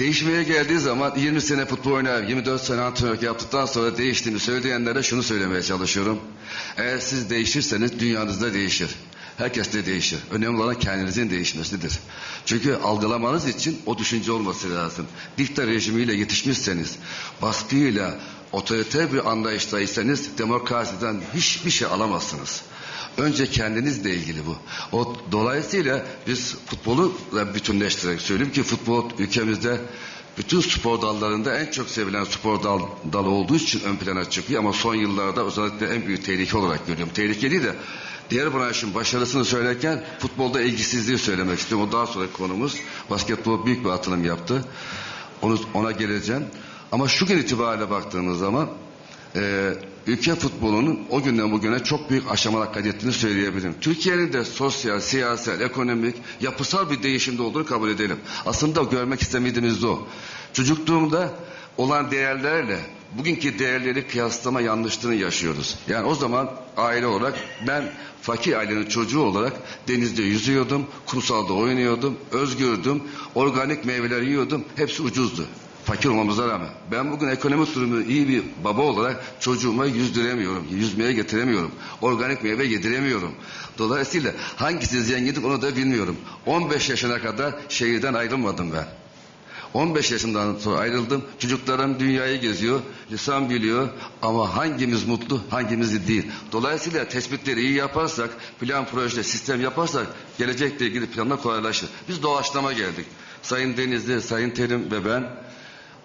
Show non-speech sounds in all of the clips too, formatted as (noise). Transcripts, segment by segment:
Değişmeye geldiği zaman 20 sene futbol oynar, 24 sene antrenörlük yaptıktan sonra değiştiğini söyleyenlere şunu söylemeye çalışıyorum. Eğer siz değişirseniz dünyanız da değişir. Herkes de değişir. Önemli olan kendinizin değişmesidir. Çünkü algılamanız için o düşünce olması lazım. Dikta rejimiyle yetişmişseniz, baskıyla, otoriter bir anlayıştaysanız demokrasiden hiçbir şey alamazsınız. Önce kendinizle ilgili bu. O dolayısıyla biz futbolu bütünleştirerek söyleyeyim ki futbol ülkemizde bütün spor dallarında en çok sevilen spor dal, dalı olduğu için ön plana çıkıyor ama son yıllarda özellikle en büyük tehlike olarak görüyorum. Tehlike değil de diğer branşın başarısını söylerken futbolda ilgisizliği söylemek istiyorum. O daha sonraki konumuz. Basketbol büyük bir atılım yaptı. Onu, ona geleceğim. Ama şu gün itibariyle baktığımız zaman e, ülke futbolunun o günden bugüne çok büyük aşamalar kaydettiğini söyleyebilirim. Türkiye'nin de sosyal, siyasal, ekonomik, yapısal bir değişimde olduğunu kabul edelim. Aslında görmek istemediğimiz de o. Çocukluğumda olan değerlerle bugünkü değerleri kıyaslama yanlışlığını yaşıyoruz. Yani o zaman aile olarak ben fakir ailenin çocuğu olarak denizde yüzüyordum, kumsalda oynuyordum, özgürdüm, organik meyveler yiyordum, hepsi ucuzdu fakir olmamıza rağmen. Ben bugün ekonomik durumu iyi bir baba olarak çocuğuma yüzdüremiyorum. Yüzmeye getiremiyorum. Organik meyve yediremiyorum. Dolayısıyla hangisi zenginlik onu da bilmiyorum. 15 yaşına kadar şehirden ayrılmadım ben. 15 yaşından sonra ayrıldım. Çocuklarım dünyayı geziyor. Lisan biliyor ama hangimiz mutlu hangimiz değil. Dolayısıyla tespitleri iyi yaparsak, plan proje sistem yaparsak gelecekle ilgili planlar kolaylaşır. Biz doğaçlama geldik. Sayın Denizli, Sayın Terim ve ben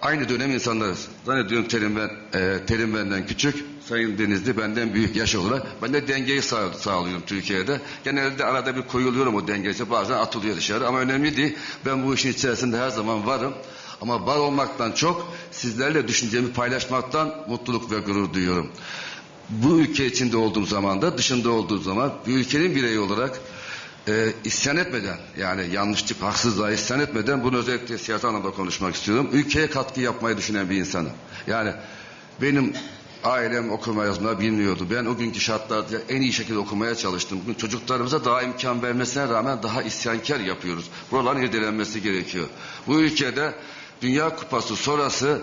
Aynı dönem insanlarız. Zannediyorum Terim, ben, e, Terim benden küçük, Sayın Denizli benden büyük yaş olarak. Ben de dengeyi sağ, sağlıyorum Türkiye'de. Genelde arada bir koyuluyorum o dengesi. Bazen atılıyor dışarı ama önemli değil. Ben bu işin içerisinde her zaman varım. Ama var olmaktan çok sizlerle düşüncemi paylaşmaktan mutluluk ve gurur duyuyorum. Bu ülke içinde olduğum zaman da dışında olduğum zaman bir ülkenin bireyi olarak e, isyan etmeden yani yanlışlık haksızlığa isyan etmeden bunu özellikle siyasi anlamda konuşmak istiyorum. Ülkeye katkı yapmayı düşünen bir insanım. Yani benim ailem okuma yazma bilmiyordu. Ben o günkü şartlarda en iyi şekilde okumaya çalıştım. Bugün çocuklarımıza daha imkan vermesine rağmen daha isyankar yapıyoruz. Buraların irdelenmesi gerekiyor. Bu ülkede Dünya Kupası sonrası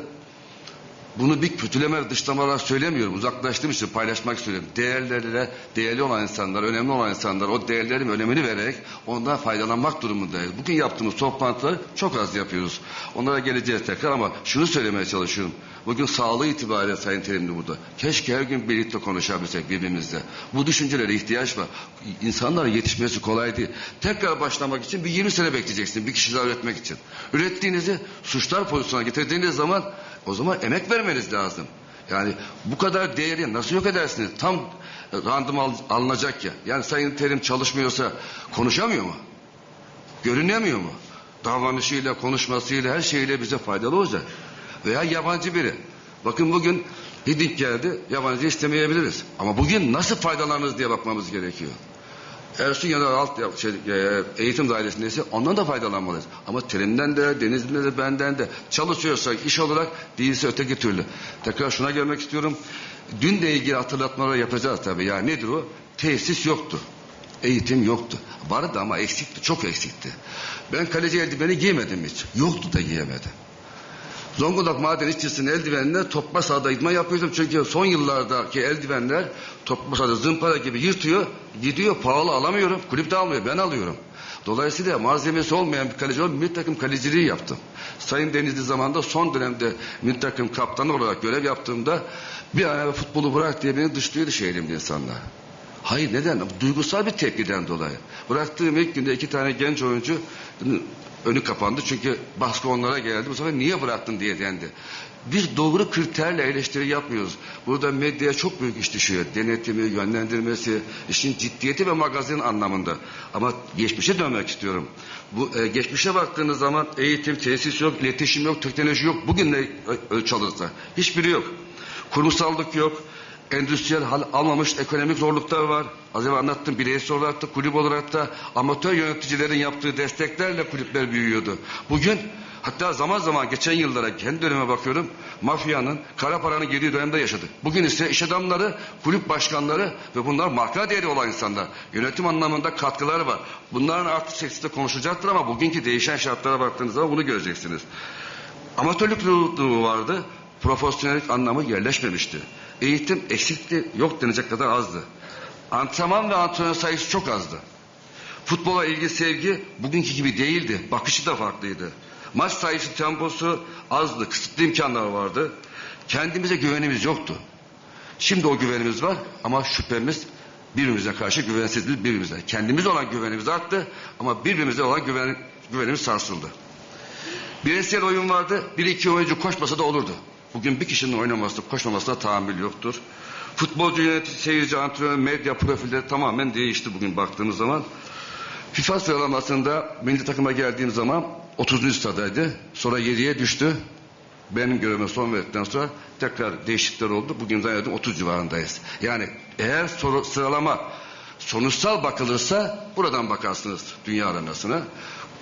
bunu bir kötüleme, dışlama olarak söylemiyorum. Uzaklaştığım için paylaşmak istiyorum. Değerlerle, değerli olan insanlar, önemli olan insanlar o değerlerin önemini vererek ondan faydalanmak durumundayız. Bugün yaptığımız toplantıları çok az yapıyoruz. Onlara geleceğiz tekrar ama şunu söylemeye çalışıyorum. Bugün sağlığı itibariyle Sayın Terimli burada. Keşke her gün birlikte konuşabilsek birbirimizle. Bu düşüncelere ihtiyaç var. İnsanların yetişmesi kolay değil. Tekrar başlamak için bir 20 sene bekleyeceksin bir kişi üretmek için. Ürettiğinizi suçlar pozisyona getirdiğiniz zaman o zaman emek vermeniz lazım. Yani bu kadar değeri nasıl yok edersiniz? Tam randım al, alınacak ya. Yani Sayın Terim çalışmıyorsa konuşamıyor mu? Görünemiyor mu? Davranışıyla, konuşmasıyla, her şeyle bize faydalı olacak. Veya yabancı biri. Bakın bugün Hidik geldi, yabancı istemeyebiliriz. Ama bugün nasıl faydalanırız diye bakmamız gerekiyor. Ersun ya da alt şey, e, eğitim dairesindeyse ondan da faydalanmalıyız. Ama Terim'den de, Denizli'den de, benden de çalışıyorsak iş olarak değilse öteki türlü. Tekrar şuna gelmek istiyorum. Dün de ilgili hatırlatmalar yapacağız tabii. Ya nedir o? Tesis yoktu. Eğitim yoktu. Vardı ama eksikti, çok eksikti. Ben kaleci eldiveni giymedim hiç. Yoktu da giyemedim. Zonguldak maden işçisinin eldivenine topma sahada idman yapıyordum. Çünkü son yıllardaki eldivenler topma sahada zımpara gibi yırtıyor. Gidiyor pahalı alamıyorum. Kulüp de almıyor ben alıyorum. Dolayısıyla malzemesi olmayan bir kaleci olarak milli takım kaleciliği yaptım. Sayın Denizli zamanında son dönemde milli takım kaptanı olarak görev yaptığımda bir an futbolu bırak diye beni dışlıyordu şehrimde insanlar. Hayır neden? Duygusal bir tepkiden dolayı. Bıraktığım ilk günde iki tane genç oyuncu önü kapandı. Çünkü baskı onlara geldi. Bu sefer niye bıraktın diye dendi. Biz doğru kriterle eleştiri yapmıyoruz. Burada medyaya çok büyük iş düşüyor. Denetimi, yönlendirmesi, işin ciddiyeti ve magazin anlamında. Ama geçmişe dönmek istiyorum. Bu e, geçmişe baktığınız zaman eğitim, tesis yok, iletişim yok, teknoloji yok. Bugün ne ölçü alırsa? Hiçbiri yok. Kurumsallık yok endüstriyel hal almamış ekonomik zorluklar var. Az evvel anlattım bireysel olarak da kulüp olarak da amatör yöneticilerin yaptığı desteklerle kulüpler büyüyordu. Bugün hatta zaman zaman geçen yıllara kendi döneme bakıyorum mafyanın kara paranın girdiği dönemde yaşadık. Bugün ise iş adamları, kulüp başkanları ve bunlar marka değeri olan insanlar. Yönetim anlamında katkıları var. Bunların artı seksiste konuşacaktır ama bugünkü değişen şartlara baktığınız zaman bunu göreceksiniz. Amatörlük durumu vardı. Profesyonellik anlamı yerleşmemişti. Eğitim eksikti, yok denecek kadar azdı. Antrenman ve antrenör sayısı çok azdı. Futbola ilgi sevgi bugünkü gibi değildi. Bakışı da farklıydı. Maç sayısı temposu azdı. Kısıtlı imkanlar vardı. Kendimize güvenimiz yoktu. Şimdi o güvenimiz var ama şüphemiz birbirimize karşı güvensizliğimiz birbirimize. Kendimize olan güvenimiz arttı ama birbirimize olan güven, güvenimiz sarsıldı. Bireysel oyun vardı. Bir iki oyuncu koşmasa da olurdu. Bugün bir kişinin oynaması, koşmamasına tahammül yoktur. Futbolcu, yönetici, seyirci, antrenör, medya profilleri tamamen değişti bugün baktığımız zaman. FIFA sıralamasında milli takıma geldiğim zaman 30. sıradaydı. Sonra 7'ye düştü. Benim görevime son verdikten sonra tekrar değişiklikler oldu. Bugün zannediyorum 30 civarındayız. Yani eğer sıralama sonuçsal bakılırsa buradan bakarsınız dünya arenasına.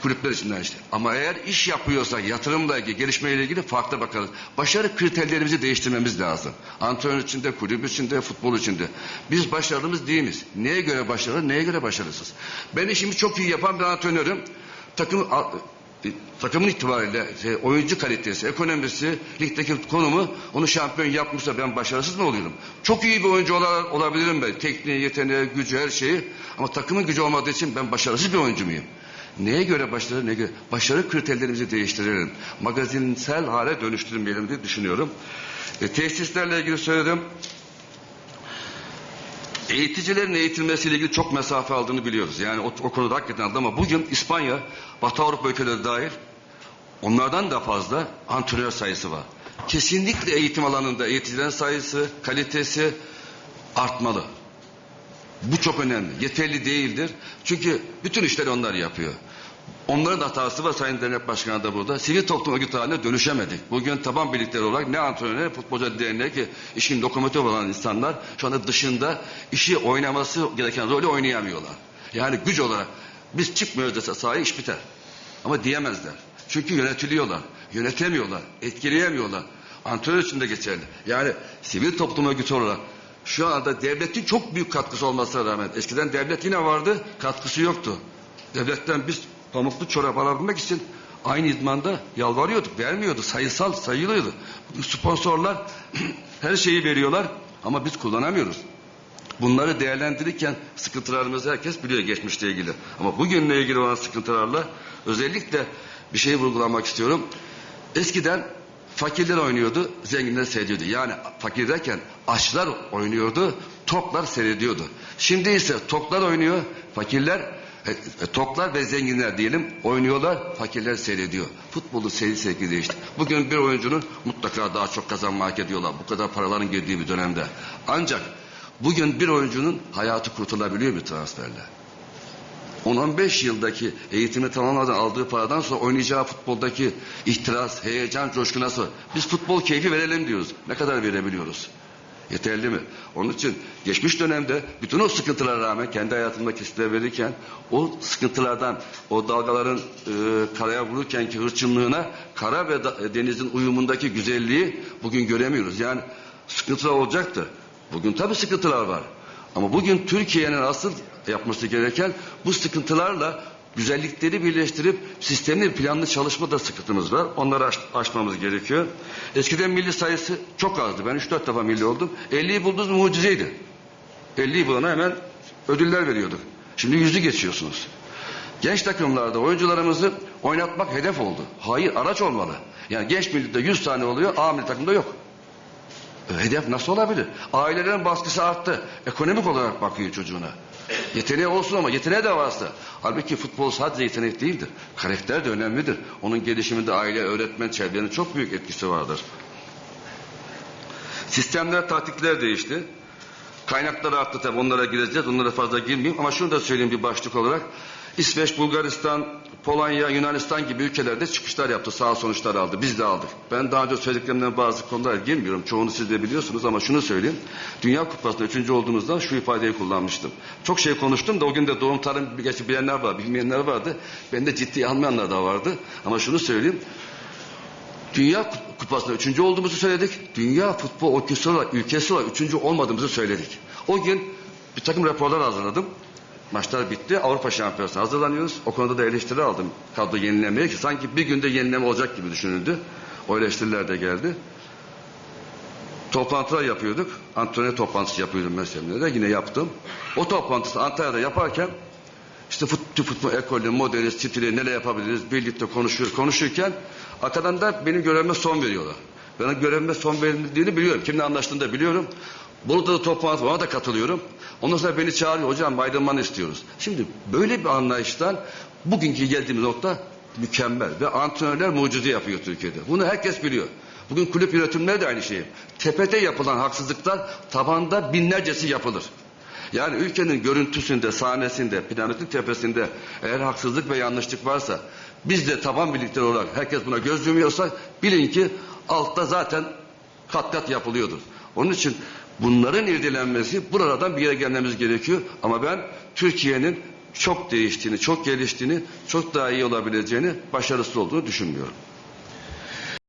Kulüpler içinden işte. Ama eğer iş yapıyorsak yatırımla ilgili, gelişmeyle ilgili farklı bakarız. Başarı kriterlerimizi değiştirmemiz lazım. Antrenör içinde, kulüp içinde, futbol içinde. Biz başarılımız değiliz. Neye göre başarılı, neye göre başarısız? Ben işimi çok iyi yapan bir antrenörüm. Takım takımın itibariyle şey, oyuncu kalitesi, ekonomisi, ligdeki konumu onu şampiyon yapmışsa ben başarısız mı oluyorum? Çok iyi bir oyuncu ola- olabilirim ben. Tekniği, yeteneği, gücü, her şeyi. Ama takımın gücü olmadığı için ben başarısız bir oyuncu muyum? Neye göre başarı, neye göre? Başarı kriterlerimizi değiştirelim. Magazinsel hale dönüştürmeyelim diye düşünüyorum. E, tesislerle ilgili söyledim. Eğiticilerin eğitilmesiyle ilgili çok mesafe aldığını biliyoruz. Yani o, o konuda hakikaten aldı ama bugün İspanya, Batı Avrupa ülkeleri dahil onlardan da fazla antrenör sayısı var. Kesinlikle eğitim alanında eğiticilerin sayısı, kalitesi artmalı. Bu çok önemli. Yeterli değildir. Çünkü bütün işleri onlar yapıyor. Onların hatası var Sayın Dernek Başkanı da burada. Sivil toplum örgütü haline dönüşemedik. Bugün taban birlikleri olarak ne antrenör ne futbolcu derneği ki işin lokomotif olan insanlar şu anda dışında işi oynaması gereken rolü oynayamıyorlar. Yani güç olarak biz çıkmıyoruz dese sahaya iş biter. Ama diyemezler. Çünkü yönetiliyorlar. Yönetemiyorlar. Etkileyemiyorlar. Antrenör için de geçerli. Yani sivil toplum örgütü olarak şu anda devletin çok büyük katkısı olmasına rağmen eskiden devlet yine vardı katkısı yoktu. Devletten biz pamuklu çorap alabilmek için aynı idmanda yalvarıyorduk. Vermiyordu. Sayısal sayılıyordu. Bugün sponsorlar (clears throat) her şeyi veriyorlar ama biz kullanamıyoruz. Bunları değerlendirirken sıkıntılarımızı herkes biliyor geçmişle ilgili. Ama bugünle ilgili olan sıkıntılarla özellikle bir şey vurgulamak istiyorum. Eskiden fakirler oynuyordu, zenginler seyrediyordu. Yani fakir derken açlar oynuyordu, toklar seyrediyordu. Şimdi ise toklar oynuyor, fakirler e, e, toklar ve zenginler diyelim oynuyorlar, fakirler seyrediyor. Futbolu seyir sevgi değişti. Bugün bir oyuncunun mutlaka daha çok kazanma hak ediyorlar. Bu kadar paraların girdiği bir dönemde. Ancak bugün bir oyuncunun hayatı kurtulabiliyor bir transferle. 10-15 yıldaki eğitimi tamamladan aldığı paradan sonra oynayacağı futboldaki ihtiras, heyecan, coşku nasıl? Biz futbol keyfi verelim diyoruz. Ne kadar verebiliyoruz? Yeterli mi? Onun için geçmiş dönemde bütün o sıkıntılara rağmen kendi hayatımda kesitler verirken o sıkıntılardan, o dalgaların e, karaya vururkenki hırçınlığına kara ve da- denizin uyumundaki güzelliği bugün göremiyoruz. Yani sıkıntılar olacaktı. Bugün tabii sıkıntılar var. Ama bugün Türkiye'nin asıl yapması gereken bu sıkıntılarla güzellikleri birleştirip sistemli planlı çalışma da sıkıntımız var. Onları aş- aşmamız gerekiyor. Eskiden milli sayısı çok azdı. Ben 3-4 defa milli oldum. 50'yi buldunuz mucizeydi. 50'yi bulana hemen ödüller veriyorduk. Şimdi yüzü geçiyorsunuz. Genç takımlarda oyuncularımızı oynatmak hedef oldu. Hayır araç olmalı. Yani genç millide 100 tane oluyor, A milli takımda yok. E, Hedef nasıl olabilir? Ailelerin baskısı arttı. Ekonomik olarak bakıyor çocuğuna. Yeteneği olsun ama yeteneği de varsa. Halbuki futbol sadece yetenek değildir. Karakter de önemlidir. Onun gelişiminde aile, öğretmen, çevrenin çok büyük etkisi vardır. Sistemler, taktikler değişti. Kaynaklar arttı tabi onlara gireceğiz. Onlara fazla girmeyeyim ama şunu da söyleyeyim bir başlık olarak. İsveç, Bulgaristan, Polonya, Yunanistan gibi ülkelerde çıkışlar yaptı. Sağ sonuçlar aldı. Biz de aldık. Ben daha önce söylediklerimden bazı konulara girmiyorum. Çoğunu siz de biliyorsunuz ama şunu söyleyeyim. Dünya Kupası'nda üçüncü olduğumuzda şu ifadeyi kullanmıştım. Çok şey konuştum da o gün de doğum tarihimi gerçi bilenler var, bilmeyenler vardı. Ben de ciddiye almayanlar da vardı. Ama şunu söyleyeyim. Dünya Kupası'nda üçüncü olduğumuzu söyledik. Dünya futbol ülkesi olarak, ülkesi olarak üçüncü olmadığımızı söyledik. O gün bir takım raporlar hazırladım. Maçlar bitti. Avrupa Şampiyonası'na hazırlanıyoruz. O konuda da eleştiri aldım kadro yenilemeye ki sanki bir günde yenileme olacak gibi düşünüldü. O eleştiriler de geldi. Toplantılar yapıyorduk. Antrenör toplantısı yapıyordum mesela. Yine yaptım. O toplantısı Antalya'da yaparken işte futbol, futbol ekolü, modeli, stili neler yapabiliriz birlikte konuşuyor, konuşurken arkadan da benim görevime son veriyorlar. Benim görevime son verildiğini biliyorum. Kimle anlaştığını da biliyorum. Burada da toplantı ona da katılıyorum. Ondan sonra beni çağırıyor. Hocam ayrılmanı istiyoruz. Şimdi böyle bir anlayıştan bugünkü geldiğimiz nokta mükemmel. Ve antrenörler mucize yapıyor Türkiye'de. Bunu herkes biliyor. Bugün kulüp yönetimleri de aynı şeyi. Tepede yapılan haksızlıklar tabanda binlercesi yapılır. Yani ülkenin görüntüsünde, sahnesinde, piramidin tepesinde eğer haksızlık ve yanlışlık varsa biz de taban birlikleri olarak herkes buna göz yumuyorsa bilin ki altta zaten kat kat yapılıyordur. Onun için bunların irdelenmesi buradan bir yere gelmemiz gerekiyor. Ama ben Türkiye'nin çok değiştiğini, çok geliştiğini, çok daha iyi olabileceğini, başarısız olduğunu düşünmüyorum.